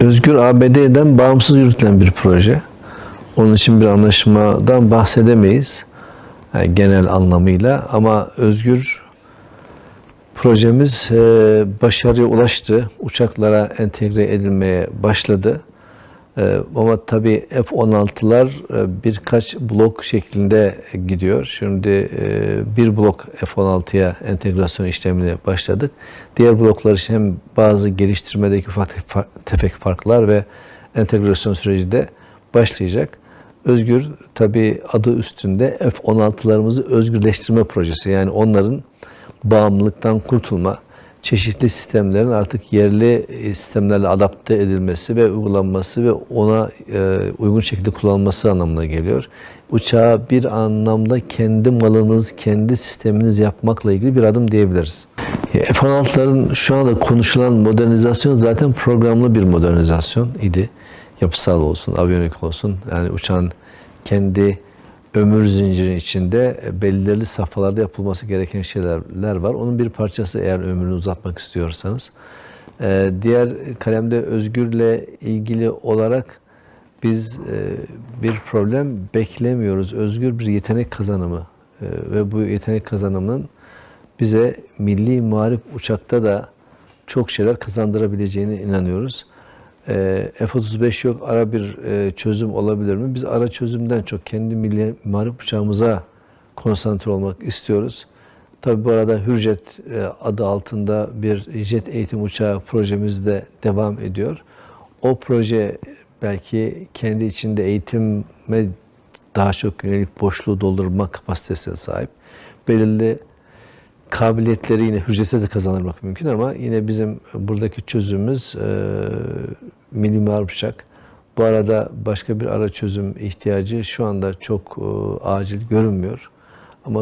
Özgür ABD'den bağımsız yürütülen bir proje. Onun için bir anlaşmadan bahsedemeyiz. Yani genel anlamıyla ama Özgür projemiz e, başarıya ulaştı. Uçaklara entegre edilmeye başladı. E, ama tabii F-16'lar e, birkaç blok şeklinde gidiyor. Şimdi e, bir blok F-16'ya entegrasyon işlemine başladık. Diğer bloklar için hem bazı geliştirmedeki ufak tefek farklar ve entegrasyon süreci de başlayacak. Özgür tabii adı üstünde F-16'larımızı özgürleştirme projesi. Yani onların bağımlılıktan kurtulma, çeşitli sistemlerin artık yerli e, sistemlerle adapte edilmesi ve uygulanması ve ona e, uygun şekilde kullanılması anlamına geliyor. Uçağı bir anlamda kendi malınız, kendi sisteminiz yapmakla ilgili bir adım diyebiliriz. F-16'ların şu anda konuşulan modernizasyon zaten programlı bir modernizasyon idi. Yapısal olsun, aviyonik olsun. Yani uçağın kendi ömür zinciri içinde belirli safhalarda yapılması gereken şeyler var. Onun bir parçası eğer ömrünü uzatmak istiyorsanız. Ee, diğer kalemde Özgür'le ilgili olarak biz e, bir problem beklemiyoruz. Özgür bir yetenek kazanımı ve bu yetenek kazanımının bize milli muharip uçakta da çok şeyler kazandırabileceğine inanıyoruz. Ee, F-35 yok ara bir e, çözüm olabilir mi? Biz ara çözümden çok kendi milli muharip uçağımıza konsantre olmak istiyoruz. Tabi bu arada Hürjet e, adı altında bir jet eğitim uçağı projemiz de devam ediyor. O proje belki kendi içinde eğitime daha çok yönelik boşluğu doldurma kapasitesine sahip. Belirli kabiliyetleri yine hücrete de kazanırmak mümkün ama yine bizim buradaki çözümümüz milli muharip uçak. Bu arada başka bir ara çözüm ihtiyacı şu anda çok e, acil görünmüyor.